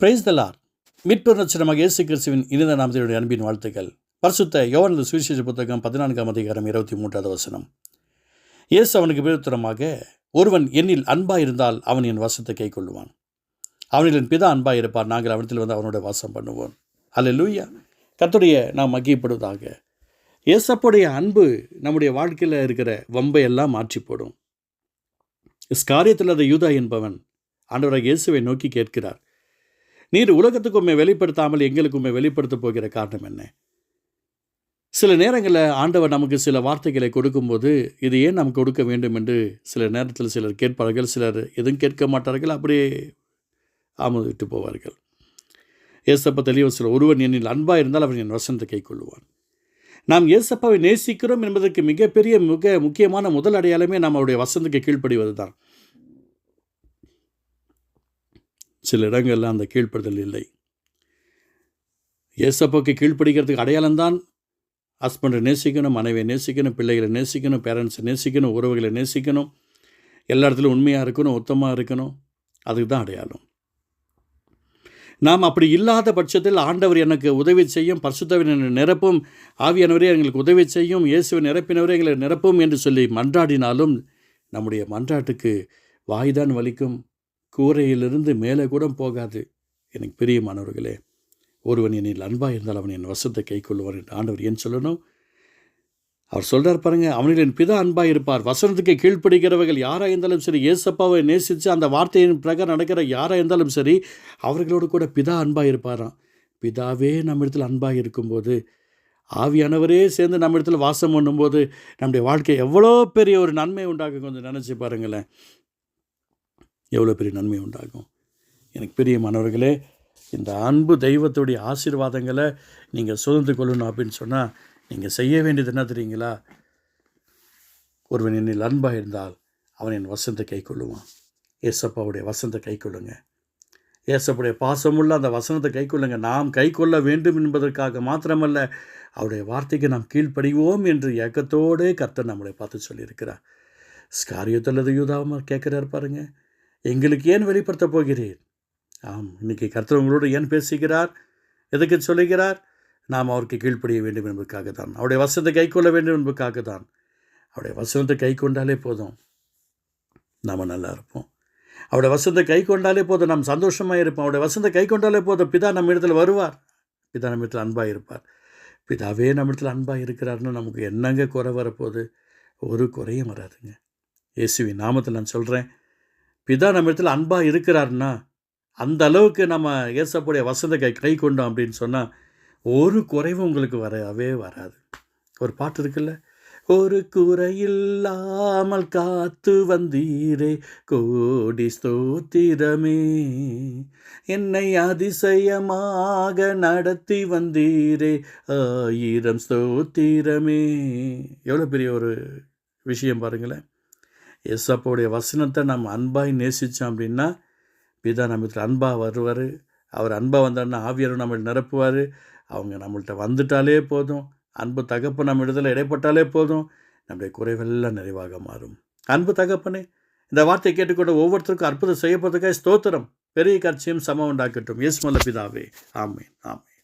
Price தலார் மீட்பு நட்சத்திரமாக இயேசு கிறிஸ்துவின் இனித நாமத்தினுடைய அன்பின் வாழ்த்துக்கள். பரிசுத்த யோவனது சுவிசேஷ புத்தகம் பதினான்காம் அதிகாரம் இருபத்தி மூன்றாவது வசனம். இயேசு அவனுக்கு விருத்தரமாக ஒருவன் என்னில் அன்பாக இருந்தால் அவன் என் வசத்தை கை கொள்ளுவான் அவனில் என் பிதா அன்பாயிருப்பார் நாங்கள் அவனத்தில் வந்து அவனோட வாசம் பண்ணுவோம். அல்ல லூயா கத்துடைய நாம் மகிப்படுவதாக இயேசப்புடைய அன்பு நம்முடைய வாழ்க்கையில் இருக்கிற வம்பை எல்லாம் மாற்றி போடும் இஸ்காரியத்தில் அந்த யூதா என்பவன் ஆண்டவராக இயேசுவை நோக்கி கேட்கிறார். நீர் உலகத்துக்கு உண்மை வெளிப்படுத்தாமல் எங்களுக்கு உண்மை வெளிப்படுத்த போகிற காரணம் என்ன? சில நேரங்களில் ஆண்டவர் நமக்கு சில வார்த்தைகளை கொடுக்கும்போது இது ஏன் நமக்கு கொடுக்க வேண்டும் என்று சில நேரத்தில் சிலர் கேட்பார்கள் சிலர் எதுவும் கேட்க மாட்டார்கள் அப்படியே ஆமது போவார்கள். ஏசப்ப தெளிவு சில ஒருவன் என்னில் அன்பாக இருந்தால் அவன் என் வசனத்தை கை கொள்ளுவான் நாம் ஏசப்பாவை நேசிக்கிறோம் என்பதற்கு மிகப்பெரிய மிக முக்கியமான முதல் அடையாளமே நாம் அவருடைய வசனத்துக்கு கீழ்ப்படிவது தான் சில இடங்களில் அந்த கீழ்ப்படுதல் இல்லை. ஏசப்பாவுக்கு கீழ்ப்படிக்கிறதுக்கு அடையாளம்தான் ஹஸ்பண்டை நேசிக்கணும் மனைவியை நேசிக்கணும் பிள்ளைகளை நேசிக்கணும் பேரண்ட்ஸை நேசிக்கணும் உறவுகளை நேசிக்கணும் எல்லா இடத்துலையும் உண்மையாக இருக்கணும் உத்தமாக இருக்கணும் அதுக்கு தான் அடையாளம். நாம் அப்படி இல்லாத பட்சத்தில் ஆண்டவர் எனக்கு உதவி செய்யும் பரிசுத்தவின் நிரப்பும் ஆவியானவரே எங்களுக்கு உதவி செய்யும் இயேசுவை நிரப்பினவரே எங்களை நிரப்பும் என்று சொல்லி மன்றாடினாலும் நம்முடைய மன்றாட்டுக்கு வாய்தான் வலிக்கும். கூரையிலிருந்து மேலே கூட போகாது. எனக்கு பிரியமானவர்களே ஒருவன் என்னில் அன்பாக இருந்தால் அவன் என் வசத்தை கை கொள்வான் என்று ஆண்டவர் ஏன் சொல்லணும்? அவர் சொல்கிறார் பாருங்கள் அவனில் என் பிதா அன்பாக இருப்பார். வசனத்துக்கு கீழ்ப்படுகிறவர்கள் யாராக இருந்தாலும் சரி ஏசப்பாவை நேசித்து அந்த வார்த்தையின் பிரகாரம் நடக்கிற யாராக இருந்தாலும் சரி அவர்களோடு கூட பிதா அன்பாக இருப்பாராம். பிதாவே நம்ம இடத்துல அன்பாக இருக்கும்போது ஆவியானவரே சேர்ந்து நம்ம இடத்துல வாசம் பண்ணும்போது நம்முடைய வாழ்க்கை எவ்வளோ பெரிய ஒரு நன்மை உண்டாகும் கொஞ்சம் நினச்சி பாருங்களேன். எவ்வளோ பெரிய நன்மை உண்டாகும். எனக்கு பெரிய மாணவர்களே இந்த அன்பு தெய்வத்துடைய ஆசீர்வாதங்களை நீங்கள் சுதந்து கொள்ளணும் அப்படின்னு சொன்னால் நீங்கள் செய்ய வேண்டியது என்ன தெரியுங்களா? ஒருவன் என்னில் அன்பாக இருந்தால் அவன் என் வசந்தை கை கொள்ளுவான் ஏசப்பாவுடைய வசந்தை கை கொள்ளுங்க ஏசப்புடைய பாசமுள்ள அந்த வசனத்தை கை கொள்ளுங்க நாம் கை கொள்ள வேண்டும் என்பதற்காக மாத்திரமல்ல அவருடைய வார்த்தைக்கு நாம் கீழ்ப்படிவோம் என்று ஏக்கத்தோடே கர்த்தர் நம்மளை பார்த்து சொல்லியிருக்கிறார். ஸ்காரியத்தல்லது யூதாவும் கேட்குறாரு பாருங்கள் எங்களுக்கு ஏன் வெளிப்படுத்தப் போகிறீர்? ஆம் இன்னைக்கு கர்த்தர் உங்களோடு ஏன் பேசுகிறார்? எதுக்கு சொல்லுகிறார்? நாம் அவருக்கு கீழ்ப்படிய வேண்டும் என்பதற்காக தான். அவருடைய வசனத்தை கை கொள்ள வேண்டும் என்பதற்காக தான். அவருடைய வசனத்தை கை கொண்டாலே போதும். நாம் நல்லா இருப்போம். அவருடைய வசனத்தை கை கொண்டாலே போதும். நாம் சந்தோஷமாக இருப்போம். அவருடைய வசனத்தை கை கொண்டாலே போதும். பிதா நம்ம இடத்துல வருவார். பிதா நம்ம இடத்துல அன்பாக இருப்பார். பிதாவே நம்ம இடத்துல அன்பாக இருக்கிறாருன்னு நமக்கு என்னங்க குறை வரப்போகுது? ஒரு குறையும் வராதுங்க. இயேசுவி நாமத்தில் நான் சொல்கிறேன் பிதா நம்ம இடத்துல அன்பாக இருக்கிறாருன்னா அந்த அளவுக்கு நம்ம ஏசப்படைய வசந்த கை கை கொண்டோம் அப்படின்னு சொன்னால் ஒரு குறைவும் உங்களுக்கு வரவே வராது. ஒரு பாட்டு இருக்குல்ல ஒரு குறையில்லாமல் காத்து வந்தீரே கோடி ஸ்தோத்திரமே என்னை அதிசயமாக நடத்தி வந்தீரே ஆயிரம் ஸ்தோத்திரமே. எவ்வளோ பெரிய ஒரு விஷயம் பாருங்களேன். எஸ்அப்போடைய வசனத்தை நம்ம அன்பாய் நேசித்தோம் அப்படின்னா பிதா நம்மளுக்கு அன்பாக வருவார். அவர் அன்பாக வந்தாருன்னா ஆவியர் நம்மளை நிரப்புவார். அவங்க நம்மள்கிட்ட வந்துட்டாலே போதும். அன்பு தகப்பு நம்ம இடத்துல இடைப்பட்டாலே போதும். நம்முடைய குறைவெல்லாம் நிறைவாக மாறும். அன்பு தகப்பனே இந்த வார்த்தை கேட்டுக்கொண்ட ஒவ்வொருத்தருக்கும் அற்புதம் செய்யப்படுறதுக்காக ஸ்தோத்திரம். பெரிய காட்சியும் சமம் உண்டாக்கட்டும். எஸ் மல்ல பிதாவே. ஆமேன் ஆமேன்.